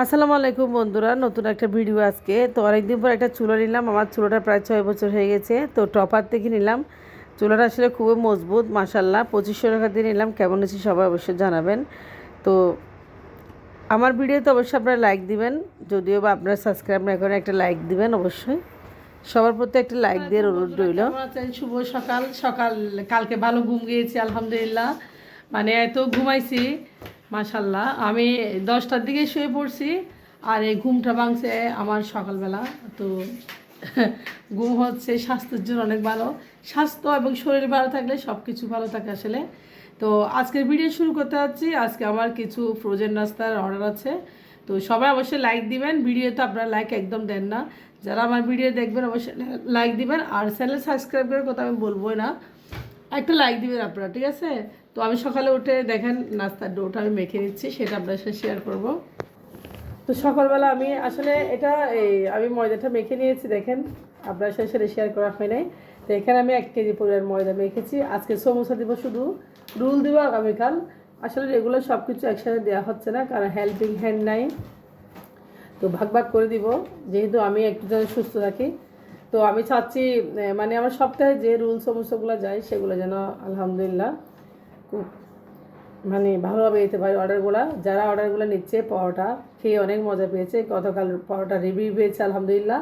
আসসালামু আলাইকুম বন্ধুরা নতুন একটা ভিডিও আজকে। তো অনেকদিন পর একটা চুলো নিলাম আমার চুলোটা প্রায় ছয় বছর হয়ে গেছে। তো টপার থেকে নিলাম। চুলোটা আসলে খুবই মজবুত মাসাল্লাহ পঁচিশশো টাকা দিয়ে নিলাম কেমন হয়েছে সবাই অবশ্যই জানাবেন। তো আমার ভিডিওতে অবশ্যই আপনারা লাইক দিবেন যদিও বা আপনারা সাবস্ক্রাইব না করেন একটা লাইক দিবেন অবশ্যই। সবার প্রতি একটা লাইক দিয়ে অনুরোধ রইল। শুভ সকাল। সকাল কালকে ভালো ঘুম গিয়েছি আলহামদুলিল্লাহ। মানে এত ঘুমাইছি মাশাল্লাহ আমি দশটার দিকে শুয়ে পড়ছি আর এই ঘুমটা ভাঙছে আমার সকালবেলা। তো ঘুম হচ্ছে, স্বাস্থ্যের জন্য অনেক ভালো। স্বাস্থ্য এবং শরীর ভালো থাকলে সব কিছু ভালো থাকে আসলে। তো আজকের ভিডিও শুরু করতে যাচ্ছি। আজকে আমার কিছু ফ্রোজেন নাস্তার অর্ডার আছে। তো সবাই অবশ্যই লাইক দিবেন। ভিডিওতে আপনারা লাইক একদম দেন না। যারা আমার ভিডিও দেখবেন, অবশ্যই লাইক দিবেন। আর চ্যানেল সাবস্ক্রাইব করার কথা আমি বলবোই না। একটা লাইক দিবেন আপনারা, ঠিক আছে? তো আমি সকালে উঠে দেখেন নাস্তার ডোটা আমি মেখে নিচ্ছি, সেটা আপনার সাথে শেয়ার করব। তো সকালবেলা আমি আসলে এটা এই আমি ময়দাটা মেখে নিয়েছি, দেখেন আপনার সাথে সেটা শেয়ার করা হয় নাই। তো এখানে আমি এক কেজি পরিমাণ ময়দা মেখেছি। আজকে সমোসা দিব শুধু রুল দিব আগামীকাল। আসলে এগুলো সব কিছু একসাথে দেওয়া হচ্ছে না, কারণ হেল্পিং হ্যান্ড নাই। তো ভাগ ভাগ করে দিব, যেহেতু আমি একটু যেন সুস্থ থাকি। তো আমি চাচ্ছি মানে আমার সপ্তাহে যে রুল সমস্যাগুলো যায়, সেগুলো যেন আলহামদুলিল্লাহ খুব মানে ভালোভাবে দিতে পারি অর্ডারগুলো। যারা অর্ডারগুলো নিচ্ছে পরোটা, খেয়ে অনেক মজা পেয়েছে। গতকাল পরোটা রিভিউ পেয়েছে, আলহামদুলিল্লাহ।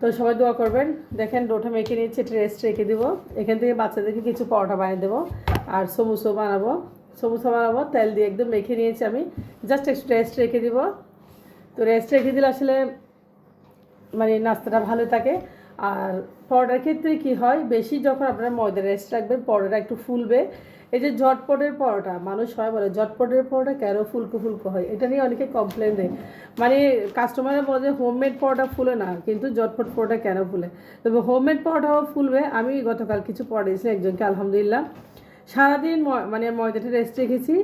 তো সবাই দোয়া করবেন। দেখেন, ডোটা মেখে নিচ্ছে রেস্ট রেখে দেবো। এখান থেকে বাচ্চাদেরকে কিছু পরোটা বানিয়ে দেবো আর সমুসো বানাবো। সমুসা বানাবো, তেল দিয়ে একদম মেখে নিয়েছি আমি। জাস্ট একটু রেস্ট রেখে দিব। তো রেস্ট রেখে দিলে আসলে মানে নাস্তাটা ভালো থাকে। আর পরোটার ক্ষেত্রে কি হয়, বেশি যখন আপনারা ময়দা রেস্ট রাখবেন, পরোটা একটু ফুলবে। এই যে ঝটপটের পরোটা, মানুষ সবাই বলে, ঝটপটের পরোটা কেন ফুলকো ফুলকো হয়? এটা নিয়ে অনেকে কমপ্লেন দেয়। মানে কাস্টমারের বলে যে হোমমেড পরোটা ফুলে না, কিন্তু ঝটপট পরোটা কেন ফুলে? তবে হোমমেড পরোটাও ফুলবে। আমি গতকাল কিছু পরোটা দিয়েছিলাম একজনকে, আলহামদুলিল্লাহ। সারাদিন মানে ময়দাটা রেস্ট রেখেছি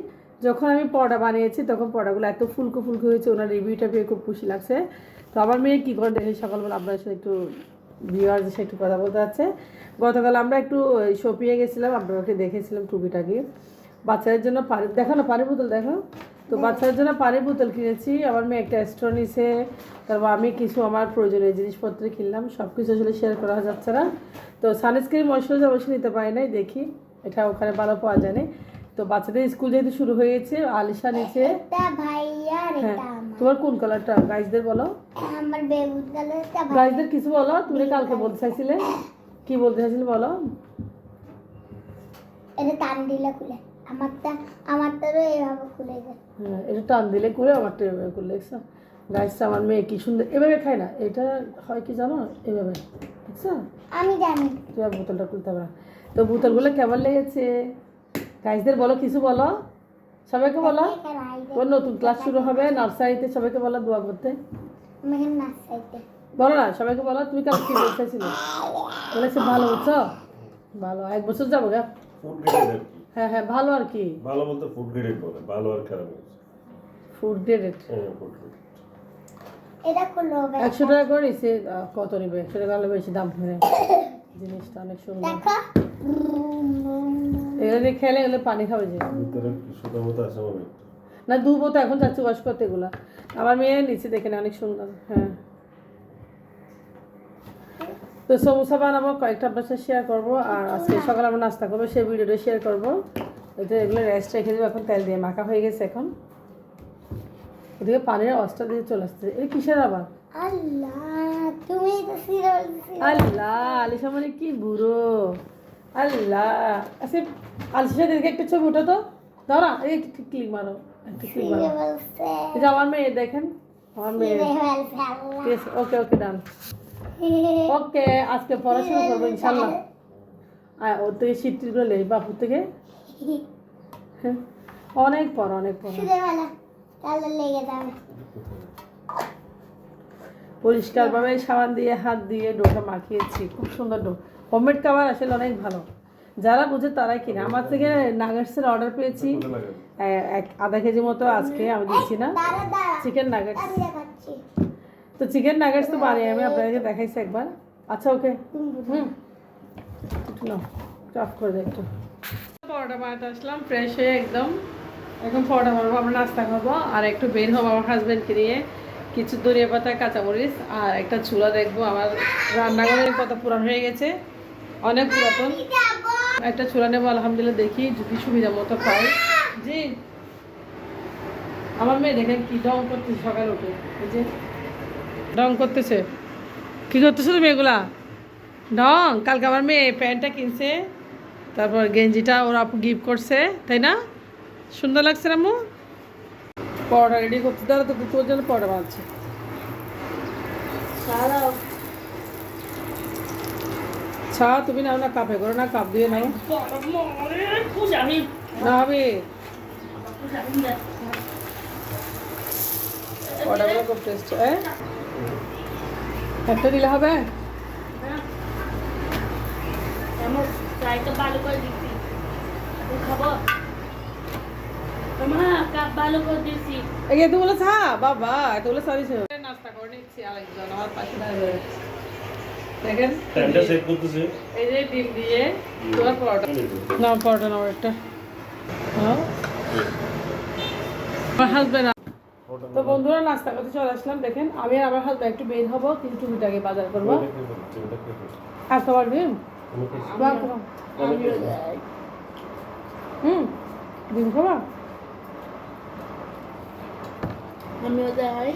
যখন আমি পরোটা বানিয়েছি, তখন পরোটাগুলো এত ফুলকো ফুলকো হয়েছে, ওনার রিভিউটা পেয়ে খুব খুশি লাগছে। তো আমার মেয়ে কী করে দেখে সকালবেলা আপনার সাথে একটু ভিওয়ার সাথে একটু কথা বলতে আছে। গতকাল আমরা একটু শপিয়ে গেছিলাম আপনাকে দেখেছিলাম টুকিটাকি বাচ্চাদের জন্য পানি দেখো না পানির বোতল দেখো। তো বাচ্চাদের জন্য পানির বোতল কিনেছি। আমার মেয়ে একটা স্টোর নিছে। তারপর আমি কিছু আমার প্রয়োজনীয় জিনিসপত্র কিনলাম। সব কিছু আসলে শেয়ার করা যাচ্ছে না। তো সানস্ক্রিন ময়শ্চারাইজার অবশ্যই নিতে পারি নাই দেখি। এটা ওখানে ভালো পাওয়া যায় না তো বাচ্চাদের স্কুল যেহেতু শুরু হয়ে গেছে আলিশা নিচে। ভাইয়া হ্যাঁ। তোমার কোন কালারটা? গাইজদের বলো। আমার বেগুন কালারটা গাইজদের কিছু বলো তুমি কালকে বলতে চাইছিলে? কি বলতে চাইছিলে বলো? এটা টান দিলে খুলে। আমারটা আমারটারও এইভাবে খুলে যায়। হ্যাঁ এটা টান দিলে করে আমারটা এভাবে করলে দেখছ? গাইজটা আমার মেয়ে কি সুন্দর এভাবে খায় না। এটা হয় কি জানো? এভাবে দেখছ? আমি জানি। তোমার বোতলটা খুলতে পারো তো বোতলগুলো কেমন লেগেছে? গাইজদের বলো কিছু বলো? সবাইকে বলো। তোর নতুন ক্লাস শুরু হবে নার্সারিতে সবাইকে বলো দোয়া করতে। বলো না সবাইকে বলো তুমি কাল কি বলতে চাইছিলে? বলেছে ভালো বুঝছ? ভালো এক বছর যাব গা। হ্যাঁ হ্যাঁ ভালো আর কি। ভালো বলতে ফুড গ্রেড বলে ভালো আর খারাপ ফুড গ্রেডেড হ্যাঁ গ্রেড এটা খুললো একশো টাকা করে আহ, কত নিবে? একশো টাকা হলে বেশি দাম করে জিনিসটা অনেক সুন্দর। খেলে এগুলো পানি খাবে যে। ভিতরে সুতো মতো আছে মনে না তো এখন যাচ্ছে ওয়াশ করতে এগুলা। আমার মেয়ে নিচে দেখে না অনেক সুন্দর। হ্যাঁ। তো সমোসা বানাবো কয়েকটা আপনার সাথে শেয়ার করব আর আজকে সকালে আমরা নাস্তা করব সেই ভিডিওটা শেয়ার করব। এটা এগুলো রেস্ট রেখে দেবো এখন তেল দিয়ে মাখা হয়ে গেছে এখন। ওদিকে পানির অস্তা দিয়ে চলে আসছে এই কিসের আবার? আল্লাহ তুমি আল্লাহ আলিশা মানে কি বুড়ো? আল্লাহ আচ্ছা আলিশার দিকে একটা ছবি উঠো তো দাও না এই একটু ক্লিক মারো একটু ক্লিক মারো। এই যে আমার মেয়ে দেখেন আমার মেয়ে। ওকে ওকে ডান ওকে আজকে পড়াশোনা করব ইনশাল্লাহ আর ওর থেকে সিটগুলো নেই বাপুর থেকে। অনেক পড়া অনেক তাহলে পরিষ্কারভাবে সাবান দিয়ে হাত দিয়ে ডোটা মাখিয়েছি খুব সুন্দর ডো। হোমমেড খাবার আসলে অনেক ভালো। যারা বুঝে তারাই কিনে। আমার থেকে নাগেটসের অর্ডার পেয়েছি। আধা কেজি মতো আজকে আমি দিচ্ছি না। চিকেন নাগেটস তো চিকেন নাগেটস তো বানিয়ে আমি আপনাদেরকে দেখাইছি একবার। আচ্ছা ওকে হুম অফ করে দে একটু। পরোটা বানাতে আসলাম ফ্রেশ হয়ে একদম। এখন পরোটা বানাবো আমরা নাস্তা খাব। আর একটু বের হব আমার হাজব্যান্ডকে নিয়ে। কিছু ধনিয়া পাতা কাঁচামরিচ আর একটা চুলা দেখব। আমার রান্নাঘরের কত পুরান হয়ে গেছে। অনেক পুরাতন। একটা চুলা নেব, আলহামদুলিল্লাহ দেখি, যদি সুবিধা মতো পাই জি। আমার মেয়ে দেখেন কি ডং করতেছে সকালে উঠে। এই যে ডং করতেছে। কি করতেছো তুমি এগুলা? ডং, কালকে আমার মেয়ে প্যান্টটা কিনছে। তারপর গেঞ্জিটা ওর গিফট করছে, তাই না? সুন্দর লাগছে রামু পরোটা রেডি করতে দাঁড়া তো তোর জন্য পরোটা বানাচ্ছে। ছা তুমি নাও না কাপে, করো না কাপ, দিয়ে নাও। না হবে। পরোটাগুলো খুব টেস্ট হ্যাঁ একটা দিলে হবে? ভালো করে দিচ্ছি খাব এই চা, বাবা, এতগুলো দিছে। নাস্তা করে নিচ্ছি, আরেকজন আমার পাশে দাঁড়িয়ে। দেখেন? টাইমটা সেট করতেছে। এই যে ডিম দিয়ে তোমার পরোটা। নাও পরোটা নাও একটা। নাও। আমার হাজবেন্ড তো বন্ধুরা নাস্তা করতে চলে আসলাম। দেখেন আমি আর আমার হাজবেন্ড একটু বের হব। কিন্তু টুকিটাকে বাজার করব। আসতে পারবি বাহ, খাও। হুম ডিম খাবা? আমিও যাই।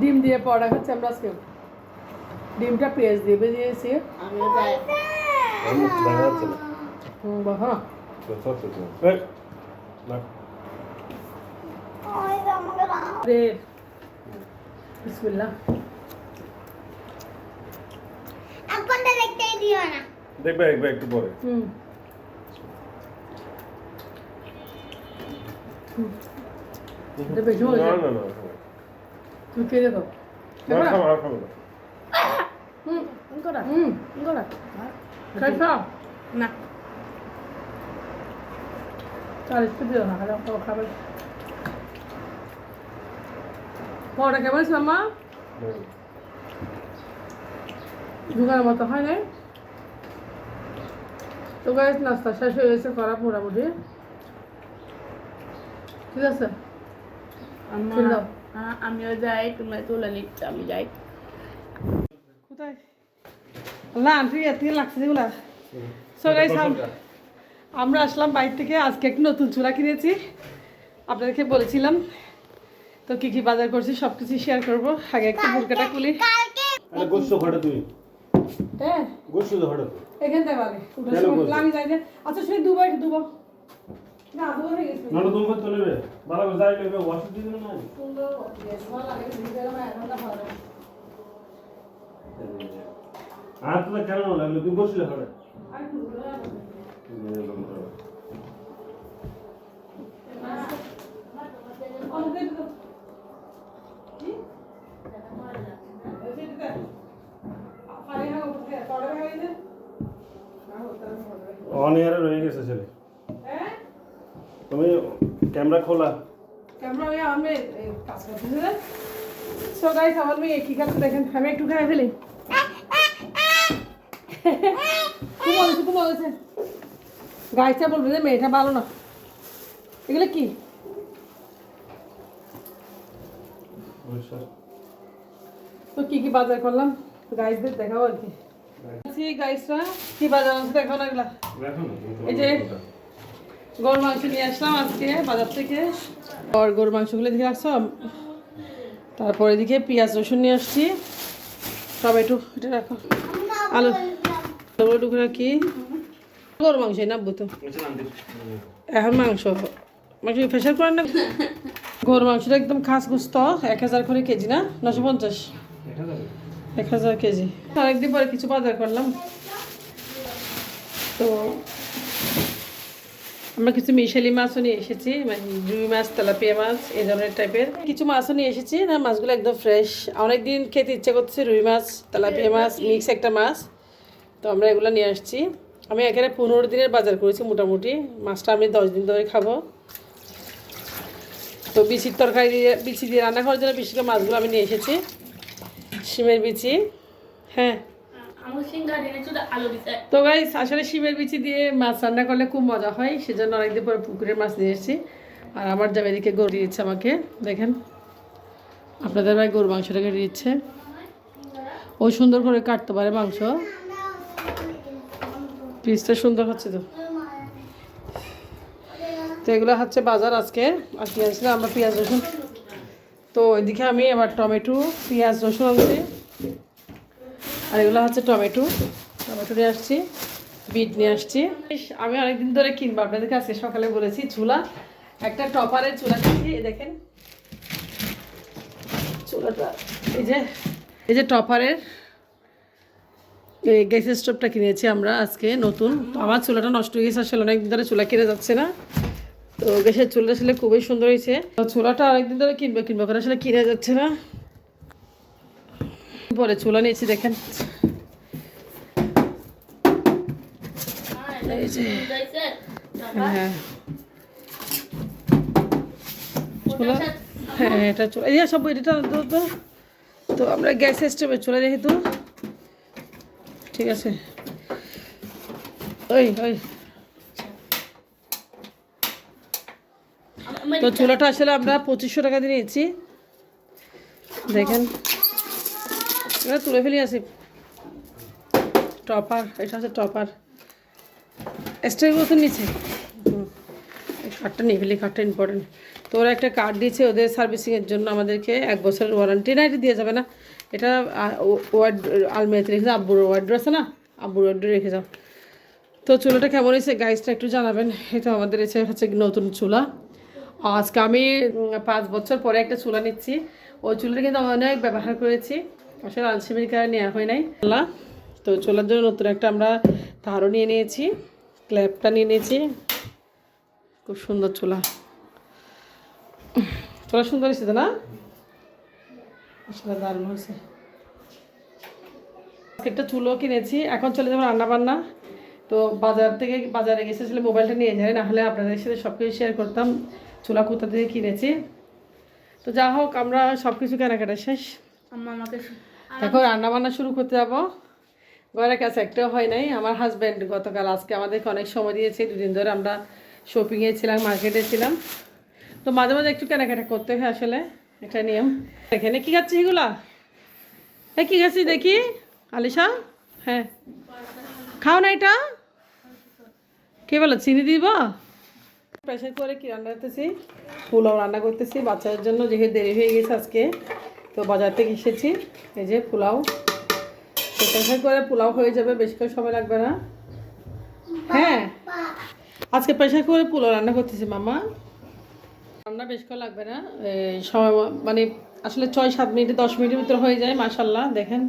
ডিম দিয়ে পরোটা খাচ্ছি আমরা আজকে। ডিমটা পেঁয়াজ দিয়ে বেরিয়েছি। আমিও যাই দেখা যাচ্ছে না। হুম না। না। দেখবে একটু পরে। হুম। তুমি চালিশ তো হয় গাছ নাস্তা শেষ হয়ে গেছে করা মোটামুটি ঠিক আছে আমার দাও। আ- আমিও যাই তোমরা তুলে নিচ্ছ আমি যাই না। আন্টি লাগছে যেগুলা সো গাইস আমরা আসলাম বাইরে থেকে আজকে একটি নতুন চুলা কিনেছি। আপনাদেরকে বলেছিলাম তো কি কি বাজার করছি সব কিছু শেয়ার করব। আগে একটু বুলকাটা খুলি। হ্যাঁ। এখান থেকে পাবে? আমি যাই যে আচ্ছা শুনে দুবার দুবো না দুবো হয়ে গেছে। না তুমি তো নেবে ভালো করে যাই নেবে ওয়াশ দিয়ে না? সুন্দর। লাগে। ঘণ্টা ভালো তো কেন লাগল তুমি হতে হবে, অন ইয়ারে রয়ে গেছে ছেলে? তুমি ক্যামেরা খোলা। ক্যামেরা আমি কাজ করতেছি So guys, আমার মেয়ে কি দেখেন? আমি একটু খাই ফেলি। বলবে যে মেয়েটা ভালো না। এগুলো কি? তো কি কি বাজার করলাম? গাইসদের দেখাবো আর কি। গাইসরা কি বাজার দেখো না এগুলা? এই যে মাংস নিয়ে আসলাম আজকে বাজার থেকে। আর গরুর মাংসগুলো দেখে রাখছো? তারপর এদিকে পেঁয়াজ রসুন নিয়ে আসছি। টমেটো এটা রাখো। আলু। করে কি গরুর মাংস না বুতো এখন মাংস। মাংস ফেসার করেন না? গরুর মাংসটা একদম খাস গুস্ত এক হাজার করে কেজি না? নশো পঞ্চাশ। এক হাজার কেজি। অনেকদিন পরে কিছু বাজার করলাম। তো আমরা কিছু মিশালি মাছও নিয়ে এসেছি মানে রুই মাছ, তেলাপিয়া মাছ, এই ধরনের টাইপের। কিছু মাছও নিয়ে এসেছি, না, মাছগুলো একদম ফ্রেশ অনেকদিন খেতে ইচ্ছে করছে রুই মাছ, তেলাপিয়া মাছ মিক্স একটা মাছ। তো আমরা এগুলো নিয়ে আসছি। আমি এখানে পনেরো দিনের বাজার করেছি মোটামুটি। মাছটা আমি দশ দিন ধরে খাব। তো বিচির তরকারি দিয়ে, বিচি দিয়ে রান্না করার জন্য বিশেষ করে মাছগুলো আমি নিয়ে এসেছি। শিমের বিচি। হ্যাঁ তো গাইস আসলে শিমের বিচি দিয়ে মাছ রান্না করলে খুব মজা হয়, সেজন্য অনেকদিন পরে পুকুরের মাছ নিয়ে এসেছি। আর আমার জামাই এদিকে গরু দিয়েছে আমাকে, দেখেন। আপনাদের ভাই গরু মাংসটা কেটে দিচ্ছে। ও সুন্দর করে কাটতে পারে মাংস। পিসটা সুন্দর হচ্ছে তো। তো এগুলো হচ্ছে বাজার আজকে। আর কি আসলে আমরা পেঁয়াজ রসুন তো ওইদিকে আমি আবার টমেটো, পেঁয়াজ রসুন আনছি। আর এগুলো হচ্ছে টমেটো। টমেটো নিয়ে আসছি, বিট নিয়ে আসছি। আমি অনেকদিন ধরে কিনবো আপনাদেরকে আজকে সকালে বলেছি চুলা। একটা টপারের চুলা কিনছি দেখেন। চুলাটা, এই যে এই যে টপারের, এই গ্যাস স্টোভটা কিনেছি আমরা আজকে নতুন। তো আমার চুলাটা নষ্ট হয়ে গেছে, আসলে অনেকদিন ধরে চুলা কিনে যাচ্ছে না। তো গ্যাসের চুলাটা আসলে খুবই সুন্দর হয়েছে। চুলাটা অনেকদিন ধরে কিনবো কিনবো করে আসলে কিনে যাচ্ছে না। পরে চুলা নিয়েছি দেখেন। এই যে। হ্যাঁ। চুলা? হ্যাঁ এটা চুলা। এই সব এটা তো তো তো। আমরা গ্যাস স্টোভে চলে যেহেতু ঠিক আছে। ওই ওই। তো চুলাটা আসলে আমরা পঁচিশশো টাকা দিয়ে নিয়েছি। দেখেন। এবার তুলে ফেলি আসি। টপার, এটা হচ্ছে টপার। এক্সট্রা মতন নিচে। হুম। এই কার্ডটা নিয়ে ফেলি কার্ডটা ইম্পর্টেন্ট তো ওরা একটা কার্ড দিয়েছে, ওদের সার্ভিসিংয়ের জন্য আমাদেরকে এক বছরের ওয়ারেন্টি না, এটা দিয়ে যাবে না। এটা ওয়ার্ড আলমিরাতে রেখে যাও আব্বুর ওয়ার্ড্র আছে না? আব্বুর ওয়ার্ড্রে রেখে যাও তো চুলাটা কেমন হয়েছে? গাইসটা একটু জানাবেন। এটা আমাদের এসে হচ্ছে নতুন চুলা। আজকে আমি পাঁচ বছর পরে একটা চুলা নিচ্ছি। ওই চুলাটা কিন্তু আমি অনেক ব্যবহার করেছি। আসলে আলসিমির কারণে নেওয়া হয় নাই। আল্লাহ, তো চুলার জন্য নতুন একটা আমরা তারও নিয়ে নিয়েছি, ক্ল্যাপটা নিয়ে নিয়েছি। খুব সুন্দর চোলা। চোলা সুন্দর হয়েছে তো না? আসলে দারুণ হয়েছে। একটা চুলো কিনেছি, এখন চলে যাব রান্না বান্না তো বাজার থেকে, বাজারে গেছে আসলে মোবাইলটা নিয়ে যায় না হলে আপনাদের সাথে সব কিছু শেয়ার করতাম, চুলা কোথা থেকে কিনেছি। তো যা হোক, আমরা সব কিছু কেনাকাটা শেষ। আমাকে এখন রান্না বান্না শুরু করতে যাব। ঘরের কাছে একটাও হয় নাই। আমার হাজব্যান্ড গতকাল, আজকে আমাদেরকে অনেক সময় দিয়েছে। দুদিন ধরে আমরা শপিংয়ে ছিলাম মার্কেটে ছিলাম। তো মাঝে মাঝে একটু কেনাকাটা করতে হয় আসলে, একটা নিয়ম। এখানে কী খাচ্ছি এগুলা? এই কী খাচ্ছি দেখি? আলিশা? হ্যাঁ। খাও না এটা। কে বলো, চিনি দিব? প্রেশার করে কি রান্না করতেছি? পোলাও রান্না করতেছি, বাচ্চাদের জন্য যেহেতু দেরি হয়ে গেছে আজকে। তো বাজার থেকে এসেছি। এই যে পোলাও। প্রেশার করে পোলাও হয়ে যাবে বেশিক্ষণ সময় লাগবে না। হ্যাঁ। আজকে প্রেশার করে পোলাও রান্না করতেছি, মামা। রান্না বেশিক্ষণ লাগবে না। সময় মানে আসলে ছয় সাত মিনিট, দশ মিনিটের ভিতরে হয়ে যায় মাসাল্লাহ দেখেন,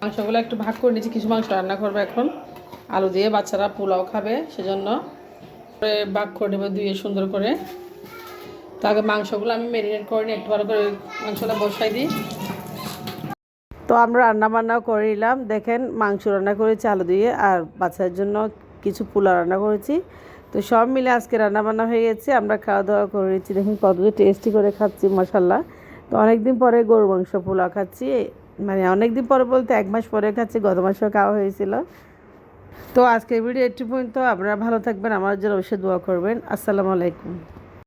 মাংসগুলো একটু ভাগ করে নিয়েছি, কিছু মাংস রান্না করব এখন। আলু দিয়ে বাচ্চারা পোলাও খাবে, সেজন্য। ভাগ করে নেব ধুয়ে সুন্দর করে। তো মাংসগুলো আমি ম্যারিনেট করে নিই, একটু ভালো করে মাংসটা বসাই দিই। তো আমরা রান্না বান্না করে নিলাম। দেখেন মাংস রান্না করেছি, আলু দিয়ে, আর বাচ্চার জন্য কিছু পোলা রান্না করেছি। তো সব মিলে আজকে রান্না বান্না হয়ে গেছে, আমরা খাওয়া দাওয়া করে নিচ্ছি। দেখুন কতটা টেস্টি করে খাচ্ছি মশাল্লা তো অনেক দিন পরে গরু মাংস পোলা খাচ্ছি মানে অনেক দিন পরে বলতে এক মাস পরে খাচ্ছি, গত মাসেও খাওয়া হয়েছিল। তো আজকের ভিডিও একটু পর্যন্ত, আপনারা ভালো থাকবেন, আমার জন্য অবশ্যই দোয়া করবেন। আসসালামু আলাইকুম।